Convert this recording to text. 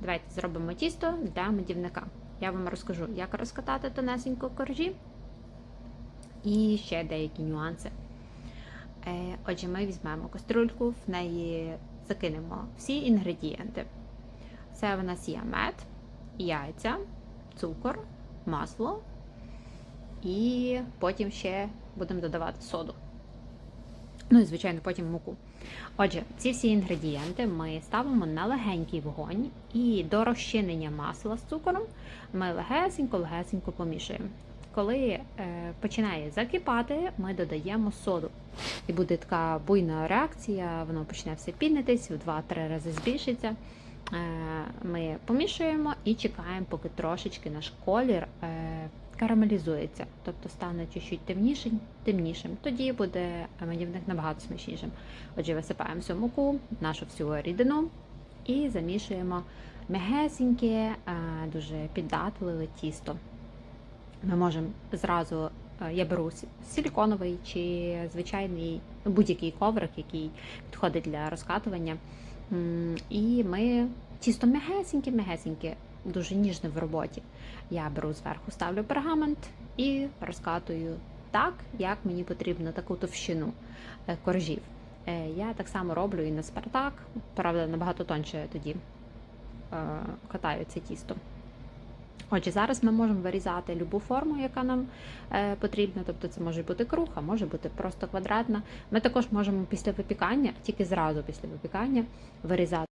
Давайте зробимо тісто для медівника. Я вам розкажу, як розкатати тонесенько коржі і ще деякі нюанси. Е, Отже, ми візьмемо каструльку, в неї закинемо всі інгредієнти. Це в нас є мед, яйця, цукор, масло і потім ще будемо додавати соду. Ну і, звичайно, потім муку. Отже, ці всі інгредієнти ми ставимо на легенький вогонь і до розчинення масла з цукором ми легесенько-легесенько помішуємо. Коли е, починає закипати, ми додаємо соду. І буде така буйна реакція, воно почне все пінитись, в 2-3 рази збільшиться. Е, ми помішуємо і чекаємо, поки трошечки наш колір е, карамелізується, тобто стане чуть-чуть темнішим, темнішим. Тоді буде медівник набагато смачнішим. Отже, висипаємо всю муку, нашу всю рідину і замішуємо м'ягесеньке, е, дуже піддатливе тісто. Ми можемо зразу, е, я беру силіконовий чи звичайний ну, будь-який коврик, який підходить для розкатування. І ми тісто м'ягесеньке, м'ягесеньке, дуже ніжне в роботі. Я беру зверху, ставлю пергамент і розкатую так, як мені потрібно, таку товщину е, коржів. Е, Я так само роблю і на спартак, правда, набагато тонше тоді е, катаю це тісто. Отже, зараз ми можемо вирізати любу форму, яка нам е, потрібна. Тобто це може бути круг, а може бути просто квадратна. Ми також можемо після випікання, тільки зразу після випікання, вирізати.